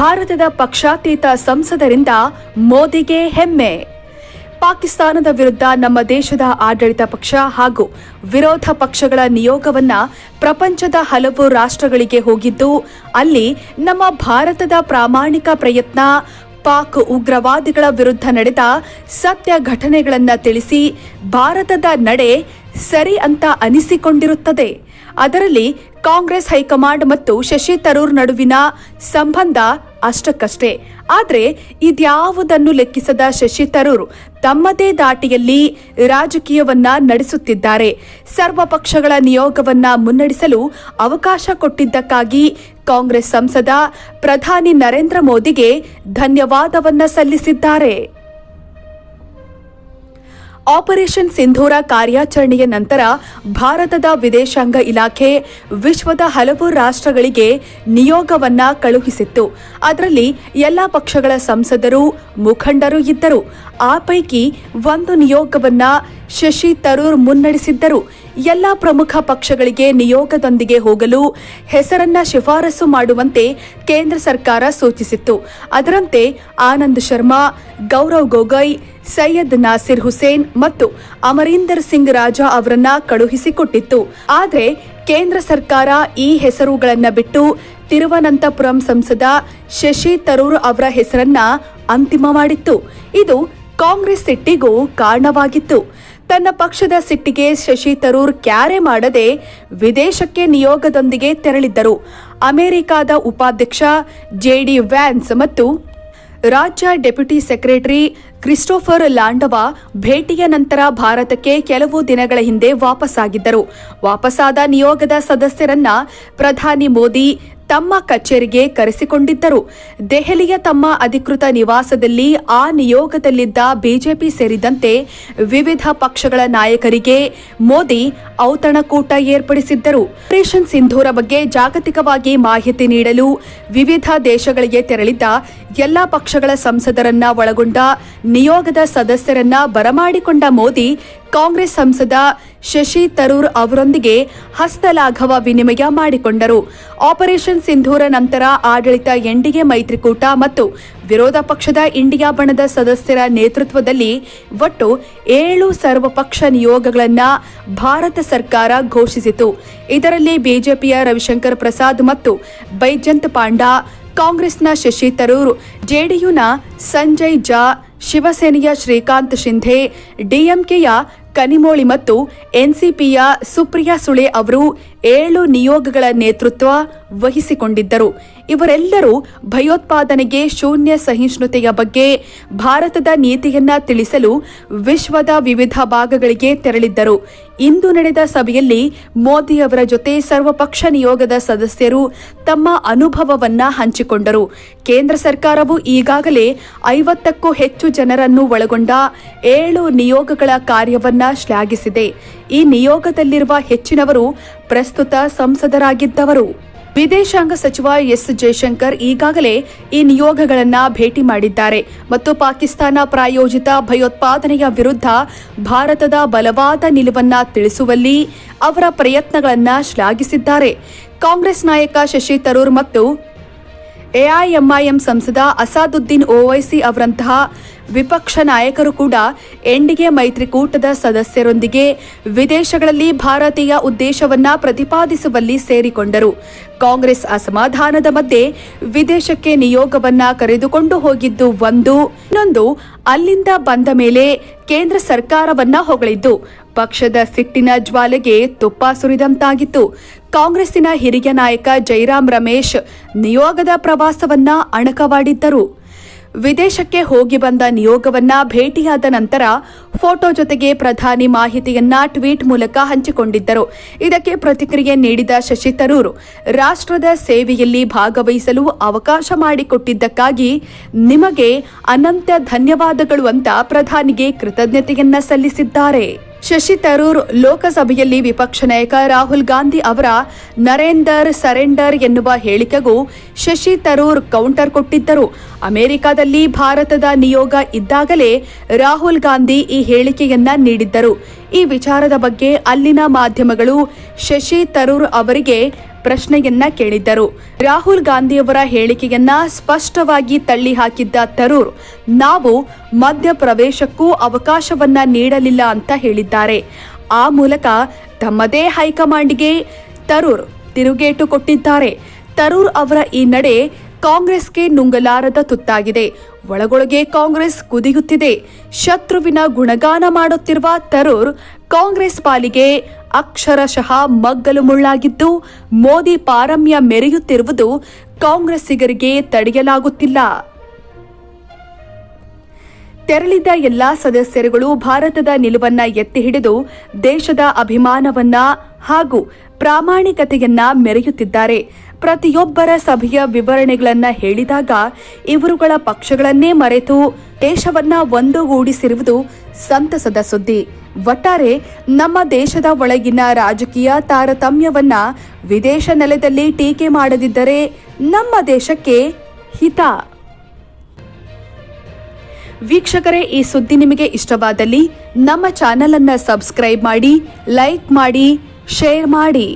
ಭಾರತದ ಪಕ್ಷಾತೀತ ಸಂಸದರಿಂದ ಮೋದಿಗೆ ಹೆಮ್ಮೆ. ಪಾಕಿಸ್ತಾನದ ವಿರುದ್ಧ ನಮ್ಮ ದೇಶದ ಆಡಳಿತ ಪಕ್ಷ ಹಾಗೂ ವಿರೋಧ ಪಕ್ಷಗಳ ನಿಯೋಗವನ್ನ ಪ್ರಪಂಚದ ಹಲವು ರಾಷ್ಟ್ರಗಳಿಗೆ ಹೋಗಿದ್ದು, ಅಲ್ಲಿ ನಮ್ಮ ಭಾರತದ ಪ್ರಾಮಾಣಿಕ ಪ್ರಯತ್ನ, ಪಾಕ್ ಉಗ್ರವಾದಿಗಳ ವಿರುದ್ಧ ನಡೆದ ಸತ್ಯ ಘಟನೆಗಳನ್ನು ತಿಳಿಸಿ ಭಾರತದ ನಡೆ ಸರಿ ಅಂತ ಅನಿಸಿಕೊಂಡಿರುತ್ತದೆ. ಅದರಲ್ಲಿ ಕಾಂಗ್ರೆಸ್ ಹೈಕಮಾಂಡ್ ಮತ್ತು ಶಶಿ ತರೂರ್ ನಡುವಿನ ಸಂಬಂಧ ಅಷ್ಟಕ್ಕಷ್ಟೇ. ಆದರೆ ಇದ್ಯಾವುದನ್ನು ಲೆಕ್ಕಿಸದ ಶಶಿ ತರೂರ್ ತಮ್ಮದೇ ದಾಟಿಯಲ್ಲಿ ರಾಜಕೀಯವನ್ನ ನಡೆಸುತ್ತಿದ್ದಾರೆ. ಸರ್ವ ಪಕ್ಷಗಳ ನಿಯೋಗವನ್ನ ಮುನ್ನಡೆಸಲು ಅವಕಾಶ ಕೊಟ್ಟಿದ್ದಕ್ಕಾಗಿ ಕಾಂಗ್ರೆಸ್ ಸಂಸದ ಪ್ರಧಾನಿ ನರೇಂದ್ರ ಮೋದಿಗೆ ಧನ್ಯವಾದವನ್ನ ಸಲ್ಲಿಸಿದ್ದಾರೆ. ಆಪರೇಷನ್ ಸಿಂಧೂರ ಕಾರ್ಯಾಚರಣೆಯ ನಂತರ ಭಾರತದ ವಿದೇಶಾಂಗ ಇಲಾಖೆ ವಿಶ್ವದ ಹಲವು ರಾಷ್ಟ್ರಗಳಿಗೆ ನಿಯೋಗವನ್ನ ಕಳುಹಿಸಿತ್ತು. ಅದರಲ್ಲಿ ಎಲ್ಲ ಪಕ್ಷಗಳ ಸಂಸದರು, ಮುಖಂಡರು ಇದ್ದರು. ಆ ಪೈಕಿ ಒಂದು ನಿಯೋಗವನ್ನ ಶಶಿ ತರೂರ್ ಮುನ್ನಡೆಸಿದ್ದರು. ಎಲ್ಲ ಪ್ರಮುಖ ಪಕ್ಷಗಳಿಗೆ ನಿಯೋಗದೊಂದಿಗೆ ಹೋಗಲು ಹೆಸರನ್ನ ಶಿಫಾರಸು ಮಾಡುವಂತೆ ಕೇಂದ್ರ ಸರ್ಕಾರ ಸೂಚಿಸಿತ್ತು. ಅದರಂತೆ ಆನಂದ್ ಶರ್ಮಾ, ಗೌರವ್ ಗೊಗೊಯ್, ಸೈಯದ್ ನಾಸಿರ್ ಹುಸೇನ್ ಮತ್ತು ಅಮರೀಂದರ್ ಸಿಂಗ್ ರಾಜಾ ಅವರನ್ನ ಕಳುಹಿಸಿಕೊಟ್ಟಿತ್ತು. ಆದರೆ ಕೇಂದ್ರ ಸರ್ಕಾರ ಈ ಹೆಸರುಗಳನ್ನು ಬಿಟ್ಟು ತಿರುವನಂತಪುರಂ ಸಂಸದ ಶಶಿ ತರೂರ್ ಅವರ ಹೆಸರನ್ನ ಅಂತಿಮ ಮಾಡಿತ್ತು. ಇದು ಕಾಂಗ್ರೆಸ್ ಸಿಟ್ಟಿಗೂ ಕಾರಣವಾಗಿತ್ತು. ತನ್ನ ಪಕ್ಷದ ಸಿಟ್ಟಿಗೆ ಶಶಿ ತರೂರ್ ಕ್ಯಾರೆ ಮಾಡದೆ ವಿದೇಶಕ್ಕೆ ನಿಯೋಗದೊಂದಿಗೆ ತೆರಳಿದ್ದರು. ಅಮೆರಿಕದ ಉಪಾಧ್ಯಕ್ಷ ಜೆಡಿ ವ್ಯಾನ್ಸ್ ಮತ್ತು ರಾಜ್ಯ ಡೆಪ್ಯೂಟಿ ಸೆಕ್ರೆಟರಿ ಕ್ರಿಸ್ಟೋಫರ್ ಲಾಂಡವಾ ಭೇಟಿಯ ನಂತರ ಭಾರತಕ್ಕೆ ಕೆಲವು ದಿನಗಳ ಹಿಂದೆ ವಾಪಸ್ಸಾಗಿದ್ದರು ವಾಪಸ್ಸಾದ ನಿಯೋಗದ ಸದಸ್ಯರನ್ನ ಪ್ರಧಾನಿ ಮೋದಿ ತಮ್ಮ ಕಚೇರಿಗೆ ಕರೆಸಿಕೊಂಡಿದ್ದರು. ದೆಹಲಿಯ ತಮ್ಮ ಅಧಿಕೃತ ನಿವಾಸದಲ್ಲಿ ಆ ನಿಯೋಗದಲ್ಲಿದ್ದ ಬಿಜೆಪಿ ಸೇರಿದಂತೆ ವಿವಿಧ ಪಕ್ಷಗಳ ನಾಯಕರಿಗೆ ಮೋದಿ ಔತಣಕೂಟ ಏರ್ಪಡಿಸಿದ್ದರು. ಆಪರೇಷನ್ ಸಿಂಧೂರ ಬಗ್ಗೆ ಜಾಗತಿಕವಾಗಿ ಮಾಹಿತಿ ನೀಡಲು ವಿವಿಧ ದೇಶಗಳಿಗೆ ತೆರಳಿದ್ದ ಎಲ್ಲಾ ಪಕ್ಷಗಳ ಸಂಸದರನ್ನ ಒಳಗೊಂಡ ನಿಯೋಗದ ಸದಸ್ಯರನ್ನ ಬರಮಾಡಿಕೊಂಡ ಮೋದಿ, ಕಾಂಗ್ರೆಸ್ ಸಂಸದ ಶಶಿ ತರೂರ್ ಅವರೊಂದಿಗೆ ಹಸ್ತಲಾಘವ ವಿನಿಮಯ ಮಾಡಿಕೊಂಡರು. ಆಪರೇಷನ್ ಸಿಂಧೂರ ನಂತರ ಆಡಳಿತ ಎನ್ಡಿಎ ಮೈತ್ರಿಕೂಟ ಮತ್ತು ವಿರೋಧ ಪಕ್ಷದ ಇಂಡಿಯಾ ಬಣದ ಸದಸ್ಯರ ನೇತೃತ್ವದಲ್ಲಿ ಒಟ್ಟು ಏಳು ಸರ್ವಪಕ್ಷ ನಿಯೋಗಗಳನ್ನು ಭಾರತ ಸರ್ಕಾರ ಘೋಷಿಸಿತು. ಇದರಲ್ಲಿ ಬಿಜೆಪಿಯ ರವಿಶಂಕರ್ ಪ್ರಸಾದ್ ಮತ್ತು ಬೈಜಂತ್ ಪಾಂಡಾ, ಕಾಂಗ್ರೆಸ್ನ ಶಶಿ ತರೂರ್, ಜೆಡಿಯುನ ಸಂಜಯ್ ಜಾ ಶಿವಸೇನೆಯ ಶ್ರೀಕಾಂತ್ ಶಿಂಧೆ ಡಿಎಂಕೆಯ ಕನಿಮೋಳಿ ಮತ್ತು ಎನ್ಸಿಪಿಯ ಸುಪ್ರಿಯಾ ಸುಳೆ ಅವರು ಏಳು ನಿಯೋಗಗಳ ನೇತೃತ್ವ ವಹಿಸಿಕೊಂಡಿದ್ದರು. ಇವರೆಲ್ಲರೂ ಭಯೋತ್ಪಾದನೆಗೆ ಶೂನ್ಯ ಸಹಿಷ್ಣುತೆಯ ಬಗ್ಗೆ ಭಾರತದ ನೀತಿಯನ್ನ ತಿಳಿಸಲು ವಿಶ್ವದ ವಿವಿಧ ಭಾಗಗಳಿಗೆ ತೆರಳಿದ್ದರು. ಇಂದು ನಡೆದ ಸಭೆಯಲ್ಲಿ ಮೋದಿ ಅವರ ಜೊತೆ ಸರ್ವಪಕ್ಷ ನಿಯೋಗದ ಸದಸ್ಯರು ತಮ್ಮ ಅನುಭವವನ್ನ ಹಂಚಿಕೊಂಡರು. ಕೇಂದ್ರ ಸರ್ಕಾರವು ಈಗಾಗಲೇ ಐವತ್ತಕ್ಕೂ ಹೆಚ್ಚು ಜನರನ್ನು ಒಳಗೊಂಡ ಏಳು ನಿಯೋಗಗಳ ಕಾರ್ಯವನ್ನ ಶ್ಲಾಘಿಸಿದೆ ಈ ನಿಯೋಗದಲ್ಲಿರುವ ಹೆಚ್ಚಿನವರು ಪ್ರಸ್ತುತ ಸಂಸದರಾಗಿದ್ದವರು. ವಿದೇಶಾಂಗ ಸಚಿವ ಎಸ್ ಜಯಶಂಕರ್ ಈಗಾಗಲೇ ಈ ನಿಯೋಗಗಳನ್ನ ಭೇಟಿ ಮಾಡಿದ್ದಾರೆ ಮತ್ತು ಪಾಕಿಸ್ತಾನ ಪ್ರಾಯೋಜಿತ ಭಯೋತ್ಪಾದನೆಯ ವಿರುದ್ಧ ಭಾರತದ ಬಲವಾದ ನಿಲುವನ್ನ ತಿಳಿಸುವಲ್ಲಿ ಅವರ ಪ್ರಯತ್ನಗಳನ್ನ ಶ್ಲಾಘಿಸಿದ್ದಾರೆ. ಕಾಂಗ್ರೆಸ್ ನಾಯಕ ಶಶಿ ತರೂರ್ ಮತ್ತು ಎಐಎಂಐಎಂ ಸಂಸದ ಅಸಾದುದ್ದೀನ್ ಓವೈಸಿ ಅವರಂತಹ ವಿಪಕ್ಷ ನಾಯಕರು ಕೂಡ ಎನ್ಡಿಎ ಮೈತ್ರಿಕೂಟದ ಸದಸ್ಯರೊಂದಿಗೆ ವಿದೇಶಗಳಲ್ಲಿ ಭಾರತೀಯ ಉದ್ದೇಶವನ್ನ ಪ್ರತಿಪಾದಿಸುವಲ್ಲಿ ಸೇರಿಕೊಂಡರು. ಕಾಂಗ್ರೆಸ್ ಅಸಮಾಧಾನದ ಮಧ್ಯೆ ವಿದೇಶಕ್ಕೆ ನಿಯೋಗವನ್ನ ಕರೆದುಕೊಂಡು ಹೋಗಿದ್ದು ಒಂದು, ಇನ್ನೊಂದು ಅಲ್ಲಿಂದ ಬಂದ ಮೇಲೆ ಕೇಂದ್ರ ಸರ್ಕಾರವನ್ನ ಹೊಗಳಿದ್ದು. ಪಕ್ಷದ ಸಿಟ್ಟಿನ ಜ್ವಾಲೆಗೆ ತುಪ್ಪ ಸುರಿದಂತಾಗಿತ್ತು. ಕಾಂಗ್ರೆಸ್ಸಿನ ಹಿರಿಯ ನಾಯಕ ಜೈರಾಮ್ ರಮೇಶ್ ನಿಯೋಗದ ಪ್ರವಾಸವನ್ನ ಅಣಕವಾಡಿದ್ದರು. ವಿದೇಶಕ್ಕೆ ಹೋಗಿ ಬಂದ ನಿಯೋಗವನ್ನ ಭೇಟಿಯಾದ ನಂತರ ಫೋಟೋ ಜೊತೆಗೆ ಪ್ರಧಾನಿ ಮಾಹಿತಿಯನ್ನ ಟ್ವೀಟ್ ಮೂಲಕ ಹಂಚಿಕೊಂಡಿದ್ದರು. ಇದಕ್ಕೆ ಪ್ರತಿಕ್ರಿಯೆ ನೀಡಿದ ಶಶಿ ತರೂರ್, ರಾಷ್ಟ್ರದ ಸೇವೆಯಲ್ಲಿ ಭಾಗವಹಿಸಲು ಅವಕಾಶ ಮಾಡಿಕೊಟ್ಟಿದ್ದಕ್ಕಾಗಿ ನಿಮಗೆ ಅನಂತ ಧನ್ಯವಾದಗಳು ಅಂತ ಪ್ರಧಾನಿಗೆ ಕೃತಜ್ಞತೆಯನ್ನ ಸಲ್ಲಿಸಿದ್ದಾರೆ. ಶಶಿ ತರೂರ್ ಲೋಕಸಭೆಯಲ್ಲಿ ವಿಪಕ್ಷ ನಾಯಕ ರಾಹುಲ್ ಗಾಂಧಿ ಅವರ ನರೇಂದರ್ ಸರೆಂಡರ್ ಎನ್ನುವ ಹೇಳಿಕೆಗೂ ಶಶಿ ತರೂರ್ ಕೌಂಟರ್ ಕೊಟ್ಟಿದ್ದರು. ಅಮೆರಿಕದಲ್ಲಿ ಭಾರತದ ನಿಯೋಗ ಇದ್ದಾಗಲೇ ರಾಹುಲ್ ಗಾಂಧಿ ಈ ಹೇಳಿಕೆಯನ್ನ ನೀಡಿದ್ದರು. ಈ ವಿಚಾರದ ಬಗ್ಗೆ ಅಲ್ಲಿನ ಮಾಧ್ಯಮಗಳು ಶಶಿ ತರೂರ್ ಅವರಿಗೆ ಪ್ರಶ್ನೆಯನ್ನ ಕೇಳಿದ್ದರು. ರಾಹುಲ್ ಗಾಂಧಿಯವರ ಹೇಳಿಕೆಯನ್ನ ಸ್ಪಷ್ಟವಾಗಿ ತಳ್ಳಿ ಹಾಕಿದ್ದ ತರೂರ್, ನಾವು ಮಧ್ಯಪ್ರವೇಶಕ್ಕೂ ಅವಕಾಶವನ್ನ ನೀಡಲಿಲ್ಲ ಅಂತ ಹೇಳಿದ್ದಾರೆ. ಆ ಮೂಲಕ ತಮ್ಮದೇ ಹೈಕಮಾಂಡ್ಗೆ ತರೂರ್ ತಿರುಗೇಟು ಕೊಟ್ಟಿದ್ದಾರೆ. ತರೂರ್ ಅವರ ಈ ನಡೆ ಕಾಂಗ್ರೆಸ್ಗೆ ನುಂಗಲಾರದ ತುತ್ತಾಗಿದೆ. ಒಳಗೊಳಗೆ ಕಾಂಗ್ರೆಸ್ ಕುದಿಯುತ್ತಿದೆ. ಶತ್ರುವಿನ ಗುಣಗಾನ ಮಾಡುತ್ತಿರುವ ತರೂರ್ ಕಾಂಗ್ರೆಸ್ ಪಾಲಿಗೆ ಅಕ್ಷರಶಃ ಮಗ್ಗಲು ಮುಳ್ಳಾಗಿದ್ದು, ಮೋದಿ ಪಾರಮ್ಯ ಮೆರೆಯುತ್ತಿರುವುದು ಕಾಂಗ್ರೆಸ್ಸಿಗರಿಗೆ ತಡೆಯಲಾಗುತ್ತಿಲ್ಲ. ತೆರಳಿದ ಎಲ್ಲಾ ಸದಸ್ಯರುಗಳು ಭಾರತದ ನಿಲುವನ್ನ ಎತ್ತಿ ಹಿಡಿದು ದೇಶದ ಅಭಿಮಾನವನ್ನ ಹಾಗೂ ಪ್ರಾಮಾಣಿಕತೆಯನ್ನ ಮೆರೆಯುತ್ತಿದ್ದಾರೆ. ಪ್ರತಿಯೊಬ್ಬರ ಸಭೆಯ ವಿವರಣೆಗಳನ್ನ ಹೇಳಿದಾಗ ಇವರುಗಳ ಪಕ್ಷಗಳನ್ನೇ ಮರೆತು ದೇಶವನ್ನ ಒಂದುಗೂಡಿಸಿರುವುದು ಸಂತಸದ ಸುದ್ದಿ. ಒಟ್ಟಾರೆ ನಮ್ಮ ದೇಶದ ಒಳಗಿನ ರಾಜಕೀಯ ತಾರತಮ್ಯವನ್ನ ವಿದೇಶ ನೆಲದಲ್ಲಿ ಟೀಕೆ ಮಾಡದಿದ್ದರೆ ನಮ್ಮ ದೇಶಕ್ಕೆ ಹಿತ. ವೀಕ್ಷಕರೇ, ಈ ಸುದ್ದಿ ನಿಮಗೆ ಇಷ್ಟವಾದಲ್ಲಿ ನಮ್ಮ ಚಾನೆಲ್ ಅನ್ನ ಸಬ್ಸ್ಕ್ರೈಬ್ ಮಾಡಿ, ಲೈಕ್ ಮಾಡಿ ಶೇರ್ ಮಾಡಿ.